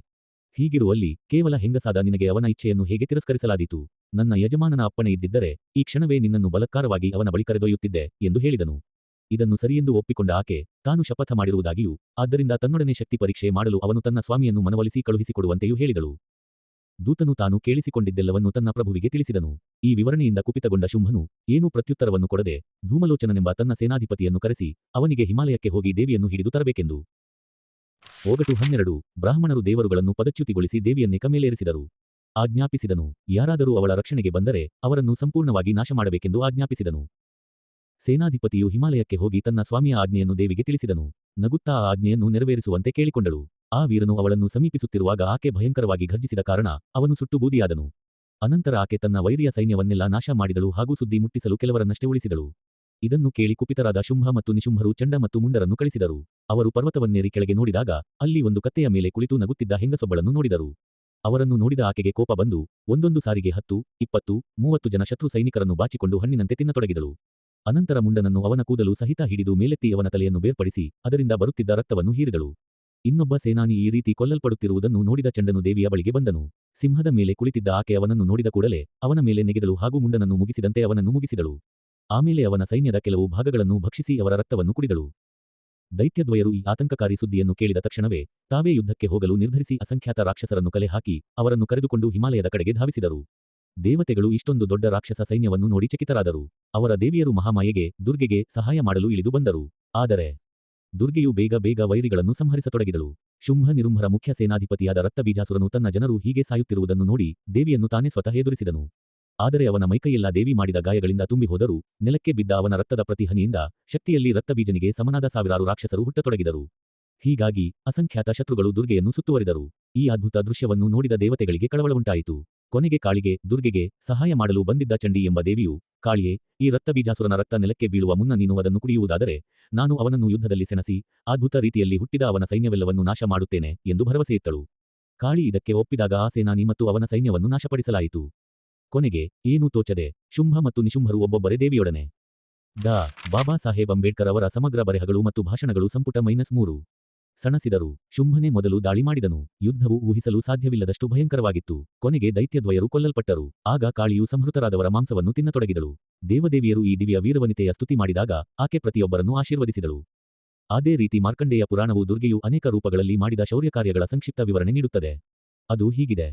ಹೀಗಿರುವಲ್ಲಿ ಕೇವಲ ಹೆಂಗಸಾದ ನಿನಗೆ ಅವನ ಇಚ್ಛೆಯನ್ನು ಹೇಗೆ ತಿರಸ್ಕರಿಸಲಾದೀತು? ನನ್ನ ಯಜಮಾನನ ಅಪ್ಪಣೆ ಇದ್ದಿದ್ದರೆ ಈ ಕ್ಷಣವೇ ನಿನ್ನನ್ನು ಬಲತ್ಕಾರವಾಗಿ ಅವನ ಬಳಿ ಕರೆದೊಯ್ಯುತ್ತಿದ್ದೆ ಎಂದು ಹೇಳಿದನು. ಇದನ್ನು ಸರಿಯೆಂದು ಒಪ್ಪಿಕೊಂಡ ಆಕೆ ತಾನು ಶಪಥ ಮಾಡಿರುವುದಾಗಿಯೂ, ಆದ್ದರಿಂದ ತನ್ನೊಡನೆ ಶಕ್ತಿ ಪರೀಕ್ಷೆ ಮಾಡಲು ಅವನು ತನ್ನ ಸ್ವಾಮಿಯನ್ನು ಮನವೊಲಿಸಿ ಕಳುಹಿಸಿಕೊಡುವಂತೆಯೂ ಹೇಳಿದಳು. ದೂತನು ತಾನು ಕೇಳಿಸಿಕೊಂಡಿದ್ದೆಲ್ಲವನ್ನು ತನ್ನ ಪ್ರಭುವಿಗೆ ತಿಳಿಸಿದನು. ಈ ವಿವರಣೆಯಿಂದ ಕುಪಿತಗೊಂಡ ಶುಂಭನು ಏನೂ ಪ್ರತ್ಯುತ್ತರವನ್ನು ಕೊಡದೆ ಧೂಮಲೋಚನನೆಂಬ ತನ್ನ ಸೇನಾಧಿಪತಿಯನ್ನು ಕರೆಸಿ ಅವನಿಗೆ ಹಿಮಾಲಯಕ್ಕೆ ಹೋಗಿ ದೇವಿಯನ್ನು ಹಿಡಿದು ತರಬೇಕೆಂದು. ಒಗಟು ಹನ್ನೆರಡು, ಬ್ರಾಹ್ಮಣರು ದೇವರುಗಳನ್ನು ಪದಚ್ಯುತಿಗೊಳಿಸಿ ದೇವಿಯನ್ನೇ ಕಮೇಲೇರಿಸಿದರು. ಆಜ್ಞಾಪಿಸಿದನು, ಯಾರಾದರೂ ಅವಳ ರಕ್ಷಣೆಗೆ ಬಂದರೆ ಅವರನ್ನು ಸಂಪೂರ್ಣವಾಗಿ ನಾಶ ಮಾಡಬೇಕೆಂದು ಆಜ್ಞಾಪಿಸಿದನು. ಸೇನಾಧಿಪತಿಯು ಹಿಮಾಲಯಕ್ಕೆ ಹೋಗಿ ತನ್ನ ಸ್ವಾಮಿಯ ಆಜ್ಞೆಯನ್ನು ದೇವಿಗೆ ತಿಳಿಸಿದನು. ನಗುತ್ತಾ ಆ ಆಜ್ಞೆಯನ್ನು ನೆರವೇರಿಸುವಂತೆ ಕೇಳಿಕೊಂಡಳು. ಆ ವೀರನು ಅವಳನ್ನು ಸಮೀಪಿಸುತ್ತಿರುವಾಗ ಆಕೆ ಭಯಂಕರವಾಗಿ ಘರ್ಜಿಸಿದ ಕಾರಣ ಅವನು ಸುಟ್ಟು ಬೂದಿಯಾದನು ಅನಂತರ ಆಕೆ ತನ್ನ ವೈರಿಯ ಸೈನ್ಯವನ್ನೆಲ್ಲ ನಾಶ ಮಾಡಿದಳು ಹಾಗೂ ಸುದ್ದಿ ಮುಟ್ಟಿಸಲು ಕೆಲವರನ್ನಷ್ಟೇ ಉಳಿಸಿದಳು. ಇದನ್ನು ಕೇಳಿ ಕುಪಿತರಾದ ಶುಂಭ ಮತ್ತು ನಿಶುಂಭರು ಚಂಡ ಮತ್ತು ಮುಂಡರನ್ನು ಕಳಿಸಿದರು. ಅವರು ಪರ್ವತವನ್ನೇರಿ ಕೆಳಗೆ ನೋಡಿದಾಗ ಅಲ್ಲಿ ಒಂದು ಕತ್ತೆಯ ಮೇಲೆ ಕುಳಿತು ನಗುತ್ತಿದ್ದ ಹೆಂಗಸೊಬ್ಬಳನ್ನು ನೋಡಿದರು. ಅವರನ್ನು ನೋಡಿದ ಆಕೆಗೆ ಕೋಪ ಬಂದು, ಒಂದೊಂದು ಸಾರಿಗೆ ಹತ್ತು, ಇಪ್ಪತ್ತು, ಮೂವತ್ತು ಜನ ಶತ್ರು ಸೈನಿಕರನ್ನು ಬಾಚಿಕೊಂಡು ಹಣ್ಣಿನಂತೆ ತಿನ್ನತೊಡಗಿದಳು. ಅನಂತರ ಮುಂಡನನ್ನು ಅವನ ಕೂದಲು ಸಹಿತ ಹಿಡಿದು ಮೇಲೆತ್ತಿ ಅವನ ತಲೆಯನ್ನು ಬೇರ್ಪಡಿಸಿ ಅದರಿಂದ ಬರುತ್ತಿದ್ದ ರಕ್ತವನ್ನು ಹೀರಿದಳು. ಇನ್ನೊಬ್ಬ ಸೇನಾನಿ ಈ ರೀತಿ ಕೊಲ್ಲಲ್ಪಡುತ್ತಿರುವುದನ್ನು ನೋಡಿದ ಚಂಡನು ದೇವಿಯ ಬಳಿಗೆ ಬಂದನು. ಸಿಂಹದ ಮೇಲೆ ಕುಳಿತಿದ್ದ ಆಕೆ ಅವನನ್ನು ನೋಡಿದ ಕೂಡಲೇ ಅವನ ಮೇಲೆ ನೆಗೆದಳು ಹಾಗೂ ಮುಂಡನನ್ನು ಮುಗಿಸಿದಂತೆ ಅವನನ್ನು ಮುಗಿಸಿದಳು. ಆಮೇಲೆ ಅವನ ಸೈನ್ಯದ ಕೆಲವು ಭಾಗಗಳನ್ನು ಭಕ್ಷಿಸಿ ಅವರ ರಕ್ತವನ್ನು ಕುಡಿದಳು. ದೈತ್ಯದ್ವಯರು ಈ ಆತಂಕಕಾರಿ ಸುದ್ದಿಯನ್ನು ಕೇಳಿದ ತಕ್ಷಣವೇ ತಾವೇ ಯುದ್ಧಕ್ಕೆ ಹೋಗಲು ನಿರ್ಧರಿಸಿ ಅಸಂಖ್ಯಾತ ರಾಕ್ಷಸರನ್ನು ಕಲೆ ಹಾಕಿ ಅವರನ್ನು ಕರೆದುಕೊಂಡು ಹಿಮಾಲಯದ ಕಡೆಗೆ ಧಾವಿಸಿದರು. ದೇವತೆಗಳು ಇಷ್ಟೊಂದು ದೊಡ್ಡ ರಾಕ್ಷಸ ಸೈನ್ಯವನ್ನು ನೋಡಿ ಚಕಿತರಾದರು. ಅವರ ದೇವಿಯರು ಮಹಾಮಾಯೆಗೆ, ದುರ್ಗೆಗೆ ಸಹಾಯ ಮಾಡಲು ಇಳಿದು ಬಂದರು. ಆದರೆ ದುರ್ಗೆಯು ಬೇಗ ಬೇಗ ವೈರಿಗಳನ್ನು ಸಂಹರಿಸತೊಡಗಿದಳು. ಶುಂಭ ನಿರುಂಭರ ಮುಖ್ಯ ಸೇನಾಧಿಪತಿಯಾದ ರಕ್ತಬೀಜಾಸುರನು ತನ್ನ ಜನರು ಹೀಗೆ ಸಾಯುತ್ತಿರುವುದನ್ನು ನೋಡಿ ದೇವಿಯನ್ನು ತಾನೇ ಸ್ವತಃ ಎದುರಿಸಿದನು. ಆದರೆ ಅವನ ಮೈಕೈಯೆಲ್ಲ ದೇವಿ ಮಾಡಿದ ಗಾಯಗಳಿಂದ ತುಂಬಿ ಹೋದರೂ ನೆಲಕ್ಕೆ ಬಿದ್ದ ಅವನ ರಕ್ತದ ಪ್ರತಿಹನಿಯಿಂದ ಶಕ್ತಿಯಲ್ಲಿ ರಕ್ತಬೀಜನಿಗೆ ಸಮನಾದ ಸಾವಿರಾರು ರಾಕ್ಷಸರು ಹುಟ್ಟತೊಡಗಿದರು. ಹೀಗಾಗಿ ಅಸಂಖ್ಯಾತ ಶತ್ರುಗಳು ದುರ್ಗೆಯನ್ನು ಸುತ್ತುವರಿದರು. ಈ ಅದ್ಭುತ ದೃಶ್ಯವನ್ನು ನೋಡಿದ ದೇವತೆಗಳಿಗೆ ಕಳವಳವುಂಟಾಯಿತು ಕೊನೆಗೆ ಕಾಳಿಗೆ, ದುರ್ಗೆಗೆ ಸಹಾಯ ಮಾಡಲು ಬಂದಿದ್ದ ಚಂಡಿ ಎಂಬ ದೇವಿಯು, ಕಾಳಿಯೇ, ಈ ರಕ್ತಬೀಜಾಸುರನ ರಕ್ತ ನೆಲಕ್ಕೆ ಬೀಳುವ ಮುನ್ನ ನೀನು ಅದನ್ನು ಕುಡಿಯುವುದಾದರೆ, ನಾನು ಅವನನ್ನು ಯುದ್ಧದಲ್ಲಿ ಸೆಣಸಿ ಅದ್ಭುತ ರೀತಿಯಲ್ಲಿ ಹುಟ್ಟಿದ ಅವನ ಸೈನ್ಯವೆಲ್ಲವನ್ನು ನಾಶ ಮಾಡುತ್ತೇನೆ ಎಂದು ಭರವಸೆಯಿತ್ತಳು. ಕಾಳಿ ಇದಕ್ಕೆ ಒಪ್ಪಿದಾಗ ಆ ಸೇನಾನಿ ಮತ್ತು ಅವನ ಸೈನ್ಯವನ್ನು ನಾಶಪಡಿಸಲಾಯಿತು. ಕೊನೆಗೆ, ಏನೂ ತೋಚದೆ, ಶುಂಭ ಮತ್ತು ನಿಶುಂಭರು ಒಬ್ಬೊಬ್ಬರೇ ದೇವಿಯೊಡನೆ. ದ. ಬಾಬಾ ಸಾಹೇಬ್ ಅಂಬೇಡ್ಕರ್ ಅವರ ಸಮಗ್ರ ಬರೆಹಗಳು ಮತ್ತು ಭಾಷಣಗಳು ಸಂಪುಟ ಮೈನಸ್ ಮೂರು. ಸಣಸಿದರು. ಶುಂಭನೆ ಮೊದಲು ದಾಳಿ ಮಾಡಿದನು. ಯುದ್ಧವು ಊಹಿಸಲು ಸಾಧ್ಯವಿಲ್ಲದಷ್ಟು ಭಯಂಕರವಾಗಿತ್ತು. ಕೊನೆಗೆ ದೈತ್ಯದ್ವಯರು ಕೊಲ್ಲಲ್ಪಟ್ಟರು. ಆಗ ಕಾಳಿಯು ಸಂಹೃತರಾದವರ ಮಾಂಸವನ್ನು ತಿನ್ನತೊಡಗಿದಳು. ದೇವದೇವಿಯರು ಈ ದಿವ್ಯ ವೀರವನಿತೆಯ ಸ್ತುತಿ ಮಾಡಿದಾಗ ಆಕೆ ಪ್ರತಿಯೊಬ್ಬರನ್ನು ಆಶೀರ್ವದಿಸಿದಳು. ಅದೇ ರೀತಿ ಮಾರ್ಕಂಡೇಯ ಪುರಾಣವು ದುರ್ಗೆಯು ಅನೇಕ ರೂಪಗಳಲ್ಲಿ ಮಾಡಿದ ಶೌರ್ಯಕಾರ್ಯಗಳ ಸಂಕ್ಷಿಪ್ತ ವಿವರಣೆ ನೀಡುತ್ತದೆ. ಅದು ಹೀಗಿದೆ.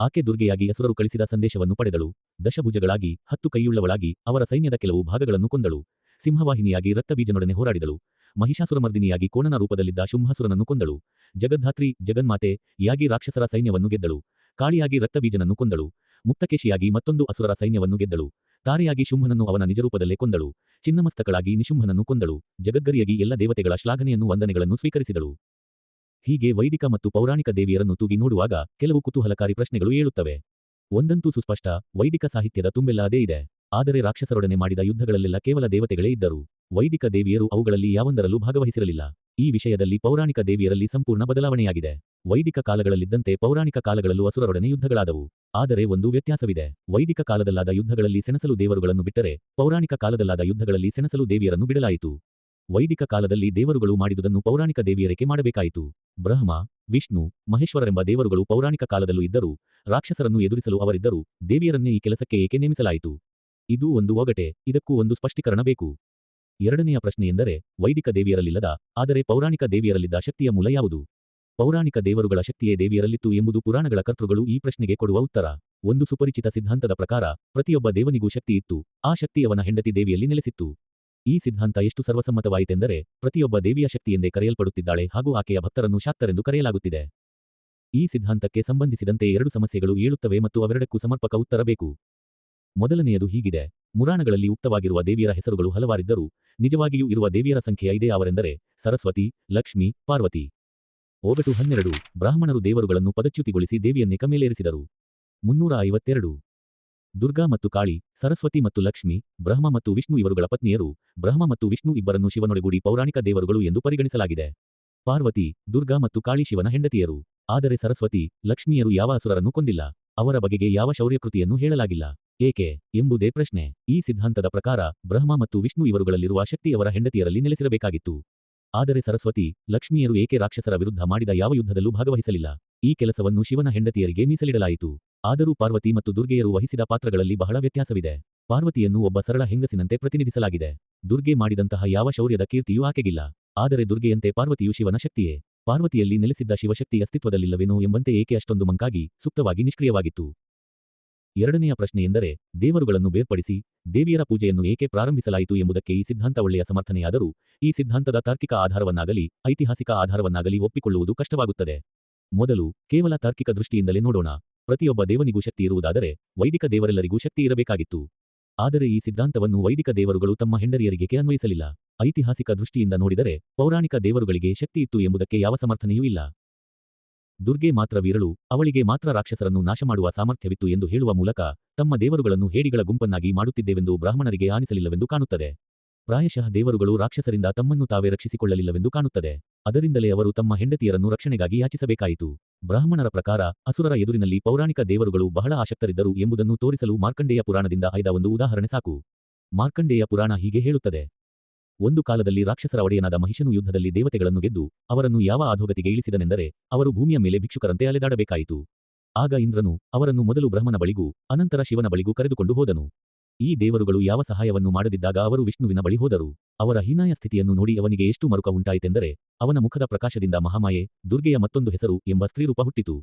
ಆಕೆ ದುರ್ಗೆಯಾಗಿ ಅಸುರರು ಕಳಿಸಿದ ಸಂದೇಶವನ್ನು ಪಡೆದಳು. ದಶಭುಜಗಳಾಗಿ, ಹತ್ತು ಕೈಯುಳ್ಳವಳಾಗಿ, ಅವರ ಸೈನ್ಯದ ಕೆಲವು ಭಾಗಗಳನ್ನು ಕೊಂದಳು. ಸಿಂಹವಾಹಿನಿಯಾಗಿ ರಕ್ತಬೀಜನೊಡನೆ ಹೋರಾಡಿದಳು. ಮಹಿಷಾಸುರಮರ್ದಿನಿಯಾಗಿ ಕೋಣನ ರೂಪದಲ್ಲಿದ್ದ ಶುಂಭಾಸುರನನ್ನು ಕೊಂದಳು. ಜಗದ್ಧಾತ್ರಿ, ಜಗನ್ಮಾತೆ, ಯಾಗಿ ರಾಕ್ಷಸರ ಸೈನ್ಯವನ್ನು ಗೆದ್ದಳು. ಕಾಳಿಯಾಗಿ ರಕ್ತಬೀಜನನ್ನು ಕೊಂದಳು. ಮುಕ್ತಕೇಶಿಯಾಗಿ ಮತ್ತೊಂದು ಅಸುರರ ಸೈನ್ಯವನ್ನು ಗೆದ್ದಳು. ತಾರೆಯಾಗಿ ಶುಂಭನನ್ನು ಅವನ ನಿಜರೂಪದಲ್ಲೇ ಕೊಂದಳು. ಚಿನ್ನಮಸ್ತಕಳಾಗಿ ನಿಶುಂಭನನ್ನು ಕೊಂದಳು. ಜಗದ್ಗರಿಯಾಗಿ ಎಲ್ಲ ದೇವತೆಗಳ ಶ್ಲಾಘನೆಯನ್ನು ವಂದನೆಗಳನ್ನು ಸ್ವೀಕರಿಸಿದಳು. ಹೀಗೆ ವೈದಿಕ ಮತ್ತು ಪೌರಾಣಿಕ ದೇವಿಯರನ್ನು ತೂಗಿ ನೋಡುವಾಗ ಕೆಲವು ಕುತೂಹಲಕಾರಿ ಪ್ರಶ್ನೆಗಳು ಏಳುತ್ತವೆ. ಒಂದಂತೂ ಸುಸ್ಪಷ್ಟ, ವೈದಿಕ ಸಾಹಿತ್ಯದ ತುಂಬೆಲ್ಲ ಅದೇ ಇದೆ. ಆದರೆ ರಾಕ್ಷಸರೊಡನೆ ಮಾಡಿದ ಯುದ್ಧಗಳಲ್ಲೆಲ್ಲ ಕೇವಲ ದೇವತೆಗಳೇ ಇದ್ದರು. ವೈದಿಕ ದೇವಿಯರು ಅವುಗಳಲ್ಲಿ ಯಾವೊಂದರಲ್ಲೂ ಭಾಗವಹಿಸಿರಲಿಲ್ಲ. ಈ ವಿಷಯದಲ್ಲಿ ಪೌರಾಣಿಕ ದೇವಿಯರಲ್ಲಿ ಸಂಪೂರ್ಣ ಬದಲಾವಣೆಯಾಗಿದೆ. ವೈದಿಕ ಕಾಲಗಳಲ್ಲಿದ್ದಂತೆ ಪೌರಾಣಿಕ ಕಾಲಗಳಲ್ಲೂ ಅಸುರರೊಡನೆ ಯುದ್ಧಗಳಾದವು. ಆದರೆ ಒಂದು ವ್ಯತ್ಯಾಸವಿದೆ. ವೈದಿಕ ಕಾಲದಲ್ಲಾದ ಯುದ್ಧಗಳಲ್ಲಿ ಸೆಣಸಲು ದೇವರುಗಳನ್ನು ಬಿಟ್ಟರೆ ಪೌರಾಣಿಕ ಕಾಲದಲ್ಲಾದ ಯುದ್ಧಗಳಲ್ಲಿ ಸೆಣಸಲು ದೇವಿಯರನ್ನು ಬಿಡಲಾಯಿತು. ವೈದಿಕ ಕಾಲದಲ್ಲಿ ದೇವರುಗಳು ಮಾಡಿದುದನ್ನು ಪೌರಾಣಿಕ ದೇವಿಯರಿಗೆ ಮಾಡಬೇಕಾಯಿತು. ಬ್ರಹ್ಮ, ವಿಷ್ಣು, ಮಹೇಶ್ವರರೆಂಬ ದೇವರುಗಳು ಪೌರಾಣಿಕ ಕಾಲದಲ್ಲೂ ಇದ್ದರು, ರಾಕ್ಷಸರನ್ನು ಎದುರಿಸಲು ಅವರಿದ್ದರು ದೇವಿಯರನ್ನೇ ಈ ಕೆಲಸಕ್ಕೆ ಏಕೆ ನೇಮಿಸಲಾಯಿತು? ಇದು ಒಂದು ಒಗಟೆ, ಇದಕ್ಕೂ ಒಂದು ಸ್ಪಷ್ಟೀಕರಣ ಬೇಕು. ಎರಡನೆಯ ಪ್ರಶ್ನೆಯೆಂದರೆ ವೈದಿಕ ದೇವಿಯರಲ್ಲಿಲ್ಲದ, ಆದರೆ ಪೌರಾಣಿಕ ದೇವಿಯರಲ್ಲಿದ್ದ ಶಕ್ತಿಯ ಮೂಲ ಯಾವುದು? ಪೌರಾಣಿಕ ದೇವರುಗಳ ಶಕ್ತಿಯೇ ದೇವಿಯರಲ್ಲಿತ್ತು ಎಂಬುದು ಪುರಾಣಗಳ ಕರ್ತೃಗಳು ಈ ಪ್ರಶ್ನೆಗೆ ಕೊಡುವ ಉತ್ತರ. ಒಂದು ಸುಪರಿಚಿತ ಸಿದ್ಧಾಂತದ ಪ್ರಕಾರ, ಪ್ರತಿಯೊಬ್ಬ ದೇವನಿಗೂ ಶಕ್ತಿ ಇತ್ತು, ಆ ಶಕ್ತಿಯವನ ಹೆಂಡತಿ ದೇವಿಯಲ್ಲಿ ನೆಲೆಸಿತ್ತು. ಈ ಸಿದ್ಧಾಂತ ಎಷ್ಟು ಸರ್ವಸಮ್ಮತವಾಯಿತೆಂದರೆ, ಪ್ರತಿಯೊಬ್ಬ ದೇವಿಯ ಶಕ್ತಿಯೆಂದೇ ಕರೆಯಲ್ಪಡುತ್ತಿದ್ದಾಳೆ ಹಾಗೂ ಆಕೆಯ ಭಕ್ತರನ್ನು ಶಾಕ್ತರೆಂದು ಕರೆಯಲಾಗುತ್ತಿದೆ. ಈ ಸಿದ್ಧಾಂತಕ್ಕೆ ಸಂಬಂಧಿಸಿದಂತೆ ಎರಡು ಸಮಸ್ಯೆಗಳು ಏಳುತ್ತವೆ ಮತ್ತು ಅವೆರಡಕ್ಕೂ ಸಮರ್ಪಕ ಉತ್ತರ ಬೇಕು. ಮೊದಲನೆಯದು ಹೀಗಿದೆ. ಮುರಾಣಗಳಲ್ಲಿ ಉಕ್ತವಾಗಿರುವ ದೇವಿಯರ ಹೆಸರುಗಳು ಹಲವಾರಿದ್ದರೂ ನಿಜವಾಗಿಯೂ ಇರುವ ದೇವಿಯರ ಸಂಖ್ಯೆ ಐದೇ ಅವರೆಂದರೆ ಸರಸ್ವತಿ, ಲಕ್ಷ್ಮಿ, ಪಾರ್ವತಿ. ಒಗಟು ಹನ್ನೆರಡು, ಬ್ರಾಹ್ಮಣರು ದೇವರುಗಳನ್ನು ಪದಚ್ಯುತಿಗೊಳಿಸಿ ದೇವಿಯನ್ನೇ ಕಮೇಲೇರಿಸಿದರು. ಮುನ್ನೂರ ಐವತ್ತೆರಡು. ದುರ್ಗಾ ಮತ್ತು ಕಾಳಿ, ಸರಸ್ವತಿ ಮತ್ತು ಲಕ್ಷ್ಮಿ, ಬ್ರಹ್ಮ ಮತ್ತು ವಿಷ್ಣು ಇವರುಗಳ ಪತ್ನಿಯರು, ಬ್ರಹ್ಮ ಮತ್ತು ವಿಷ್ಣು ಇಬ್ಬರನ್ನು ಶಿವನೊಡೆಗೂಡಿ ಪೌರಾಣಿಕ ದೇವರುಗಳು ಎಂದು ಪರಿಗಣಿಸಲಾಗಿದೆ. ಪಾರ್ವತಿ, ದುರ್ಗಾ ಮತ್ತು ಕಾಳಿ ಶಿವನ ಹೆಂಡತಿಯರು. ಆದರೆ ಸರಸ್ವತಿ, ಲಕ್ಷ್ಮಿಯರು ಯಾವ ಅಸುರರನ್ನು ಕೊಂದಿಲ್ಲ. ಅವರ ಬಗೆಗೆ ಯಾವ ಶೌರ್ಯಕೃತಿಯನ್ನು ಹೇಳಲಾಗಿಲ್ಲ. ಏಕೆ ಎಂಬುದೇ ಪ್ರಶ್ನೆ. ಈ ಸಿದ್ಧಾಂತದ ಪ್ರಕಾರ ಬ್ರಹ್ಮ ಮತ್ತು ವಿಷ್ಣು ಇವರುಗಳಲ್ಲಿರುವ ಶಕ್ತಿಯವರ ಹೆಂಡತಿಯರಲ್ಲಿ ನೆಲೆಸಿರಬೇಕಾಗಿತ್ತು. ಆದರೆ ಸರಸ್ವತಿ, ಲಕ್ಷ್ಮಿಯರು ಏಕೆ ರಾಕ್ಷಸರ ವಿರುದ್ಧ ಮಾಡಿದ ಯಾವ ಯುದ್ಧದಲ್ಲೂ ಭಾಗವಹಿಸಲಿಲ್ಲ. ಈ ಕೆಲಸವನ್ನು ಶಿವನ ಹೆಂಡತಿಯರಿಗೆ ಮೀಸಲಿಡಲಾಯಿತು. ಆದರೂ ಪಾರ್ವತಿ ಮತ್ತು ದುರ್ಗೆಯರು ವಹಿಸಿದ ಪಾತ್ರಗಳಲ್ಲಿ ಬಹಳ ವ್ಯತ್ಯಾಸವಿದೆ. ಪಾರ್ವತಿಯನ್ನು ಒಬ್ಬ ಸರಳ ಹೆಂಗಸಿನಂತೆ ಪ್ರತಿನಿಧಿಸಲಾಗಿದೆ. ದುರ್ಗೆ ಮಾಡಿದಂತಹ ಯಾವ ಶೌರ್ಯದ ಕೀರ್ತಿಯೂ ಆಕೆಗಿಲ್ಲ. ಆದರೆ ದುರ್ಗೆಯಂತೆ ಪಾರ್ವತಿಯು ಶಿವನ ಶಕ್ತಿಯೇ. ಪಾರ್ವತಿಯಲ್ಲಿ ನೆಲೆಸಿದ್ದ ಶಿವಶಕ್ತಿ ಅಸ್ತಿತ್ವದಲ್ಲಿಲ್ಲವೇನೋ ಎಂಬಂತೆ ಏಕೆ ಅಷ್ಟೊಂದು ಮಂಕಾಗಿ ಸುಪ್ತವಾಗಿ ನಿಷ್ಕ್ರಿಯವಾಗಿತ್ತು. ಎರಡನೆಯ ಪ್ರಶ್ನೆಯೆಂದರೆ ದೇವರುಗಳನ್ನು ಬೇರ್ಪಡಿಸಿ ದೇವಿಯರ ಪೂಜೆಯನ್ನು ಏಕೆ ಪ್ರಾರಂಭಿಸಲಾಯಿತು ಎಂಬುದಕ್ಕೆ ಈ ಸಿದ್ಧಾಂತ ಒಳ್ಳೆಯ ಸಮರ್ಥನೆಯಾದರೂ, ಈ ಸಿದ್ಧಾಂತದ ತಾರ್ಕಿಕ ಆಧಾರವನ್ನಾಗಲಿ, ಐತಿಹಾಸಿಕ ಆಧಾರವನ್ನಾಗಲಿ ಒಪ್ಪಿಕೊಳ್ಳುವುದು ಕಷ್ಟವಾಗುತ್ತದೆ. ಮೊದಲು, ಕೇವಲ ತಾರ್ಕಿಕ ದೃಷ್ಟಿಯಿಂದಲೇ ನೋಡೋಣ. ಪ್ರತಿಯೊಬ್ಬ ದೇವನಿಗೂ ಶಕ್ತಿ ಇರುವುದಾದರೆ, ವೈದಿಕ ದೇವರೆಲ್ಲರಿಗೂ ಶಕ್ತಿ ಇರಬೇಕಾಗಿತ್ತು. ಆದರೆ ಈ ಸಿದ್ಧಾಂತವನ್ನು ವೈದಿಕ ದೇವರುಗಳು ತಮ್ಮ ಹೆಂಡರಿಯರಿಗೆ ಅನ್ವಯಿಸಲಿಲ್ಲ. ಐತಿಹಾಸಿಕ ದೃಷ್ಟಿಯಿಂದ ನೋಡಿದರೆ, ಪೌರಾಣಿಕ ದೇವರುಗಳಿಗೆ ಶಕ್ತಿ ಇತ್ತು ಎಂಬುದಕ್ಕೆ ಯಾವ ಸಮರ್ಥನೆಯೂ ಇಲ್ಲ. ದುರ್ಗೆ ಮಾತ್ರ ವೀರಳು, ಅವಳಿಗೆ ಮಾತ್ರ ರಾಕ್ಷಸರನ್ನು ನಾಶಮಾಡುವ ಸಾಮರ್ಥ್ಯವಿತ್ತು ಎಂದು ಹೇಳುವ ಮೂಲಕ ತಮ್ಮ ದೇವರುಗಳನ್ನು ಹೇಡಿಗಳ ಗುಂಪನ್ನಾಗಿ ಮಾಡುತ್ತಿದ್ದೇವೆಂದು ಬ್ರಾಹ್ಮಣರಿಗೆ ಆನಿಸಲಿಲ್ಲವೆಂದು ಕಾಣುತ್ತದೆ. ಪ್ರಾಯಶಃ ದೇವರುಗಳು ರಾಕ್ಷಸರಿಂದ ತಮ್ಮನ್ನು ತಾವೇ ರಕ್ಷಿಸಿಕೊಳ್ಳಲಿಲ್ಲವೆಂದು ಕಾಣುತ್ತದೆ. ಅದರಿಂದಲೇ ಅವರು ತಮ್ಮ ಹೆಂಡತಿಯರನ್ನು ರಕ್ಷಣೆಗಾಗಿ ಯಾಚಿಸಬೇಕಾಯಿತು. ಬ್ರಾಹ್ಮಣರ ಪ್ರಕಾರ ಅಸುರರ ಎದುರಿನಲ್ಲಿ ಪೌರಾಣಿಕ ದೇವರುಗಳು ಬಹಳ ಆಸಕ್ತರಿದ್ದರು ಎಂಬುದನ್ನು ತೋರಿಸಲು ಮಾರ್ಕಂಡೇಯ ಪುರಾಣದಿಂದ ಆಯ್ದ ಒಂದು ಉದಾಹರಣೆ ಸಾಕು. ಮಾರ್ಕಂಡೇಯ ಪುರಾಣ ಹೀಗೆ ಹೇಳುತ್ತದೆ. ಒಂದು ಕಾಲದಲ್ಲಿ ರಾಕ್ಷಸರ ಒಡೆಯನಾದ ಮಹಿಷನು ಯುದ್ಧದಲ್ಲಿ ದೇವತೆಗಳನ್ನು ಗೆದ್ದು ಅವರನ್ನು ಯಾವ ಅಧೋಗತಿಗೆ ಇಳಿಸಿದನೆಂದರೆ ಅವರು ಭೂಮಿಯ ಮೇಲೆ ಭಿಕ್ಷುಕರಂತೆ ಅಲೆದಾಡಬೇಕಾಯಿತು. ಆಗ ಇಂದ್ರನು ಅವರನ್ನು ಮೊದಲು ಬ್ರಹ್ಮನ ಬಳಿಗೂ ಅನಂತರ ಶಿವನ ಬಳಿಗೂ ಕರೆದುಕೊಂಡು ಹೋದನು. ಈ ದೇವರುಗಳು ಯಾವ ಸಹಾಯವನ್ನು ಮಾಡದಿದ್ದಾಗ ಅವರು ವಿಷ್ಣುವಿನ ಬಳಿ ಹೋದರು. ಅವರ ಹೀನಾಯ ಸ್ಥಿತಿಯನ್ನು ನೋಡಿ ಅವನಿಗೆ ಎಷ್ಟು ಮರುಕ ಉಂಟಾಯಿತೆಂದರೆ ಅವನ ಮುಖದ ಪ್ರಕಾಶದಿಂದ ಮಹಾಮಾಯೆ, ದುರ್ಗೆಯ ಮತ್ತೊಂದು ಹೆಸರು ಎಂಬ ಸ್ತ್ರೀರೂಪ ಹುಟ್ಟಿತು.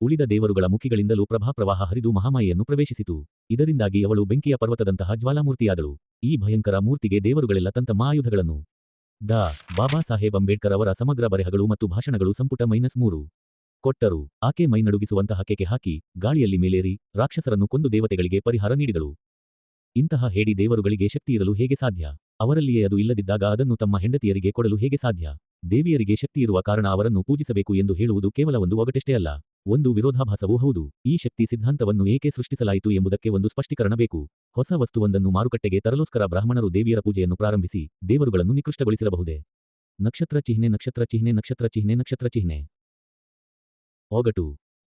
ಉಳಿದ ದೇವರುಗಳ ಮುಖಿಗಳಿಂದಲೂ ಪ್ರಭಾಪ್ರವಾಹ ಹರಿದು ಮಹಾಮಾಯೆಯನ್ನು ಪ್ರವೇಶಿಸಿತು. ಇದರಿಂದಾಗಿ ಅವಳು ಬೆಂಕಿಯ ಪರ್ವತದಂತಹ ಜ್ವಾಲಾಮೂರ್ತಿಯಾದಳು. ಈ ಭಯಂಕರ ಮೂರ್ತಿಗೆ ದೇವರುಗಳೆಲ್ಲ ತಂತ ಮಾಯುಧಗಳನ್ನು ಡಾ. ಬಾಬಾ ಸಾಹೇಬ್ ಅಂಬೇಡ್ಕರ್ ಅವರ ಸಮಗ್ರ ಬರೆಹಗಳು ಮತ್ತು ಭಾಷಣಗಳು ಸಂಪುಟ ಮೈನಸ್ ಮೂರು. ಕೊಟ್ಟರು. ಆಕೆ ಮೈನಡುಗಿಸುವಂತಹ ಕೆಕೆ ಹಾಕಿ, ಗಾಳಿಯಲ್ಲಿ ಮೇಲೇರಿ, ರಾಕ್ಷಸರನ್ನು ಕೊಂದು ದೇವತೆಗಳಿಗೆ ಪರಿಹಾರ ನೀಡಿದಳು. ಇಂತಹ ಹೇಡಿ ದೇವರುಗಳಿಗೆ ಶಕ್ತಿ ಇರಲು ಹೇಗೆ ಸಾಧ್ಯ? ಅವರಲ್ಲಿಯೇ ಅದು ಇಲ್ಲದಿದ್ದಾಗ ಅದನ್ನು ತಮ್ಮ ಹೆಂಡತಿಯರಿಗೆ ಕೊಡಲು ಹೇಗೆ ಸಾಧ್ಯ? ದೇವಿಯರಿಗೆ ಶಕ್ತಿ ಇರುವ ಕಾರಣ ಅವರನ್ನು ಪೂಜಿಸಬೇಕು ಎಂದು ಹೇಳುವುದು ಕೇವಲ ಒಂದು ಒಗಟೆಷ್ಟೇ ಅಲ್ಲ. ಒಂದು ವಿರೋಧಾಭಾಸವೂ ಹೌದು. ಈ ಶಕ್ತಿ ಸಿದ್ಧಾಂತವನ್ನು ಏಕೆ ಸೃಷ್ಟಿಸಲಾಯಿತು ಎಂಬುದಕ್ಕೆ ಒಂದು ಸ್ಪಷ್ಟೀಕರಣ ಬೇಕು. ಹೊಸ ವಸ್ತುವೊಂದನ್ನು ಮಾರುಕಟ್ಟೆಗೆ ತರಲೋಸ್ಕರ ಬ್ರಾಹ್ಮಣರು ದೇವಿಯರ ಪೂಜೆಯನ್ನು ಪ್ರಾರಂಭಿಸಿ, ದೇವರುಗಳನ್ನು ನಿಕೃಷ್ಟಗೊಳಿಸಿರಬಹುದೇ? ನಕ್ಷತ್ರ ಚಿಹ್ನೆ ನಕ್ಷತ್ರ ಚಿಹ್ನೆ ನಕ್ಷತ್ರ ಚಿಹ್ನೆ ನಕ್ಷತ್ರ ಚಿಹ್ನೆ. ಒಗಟು.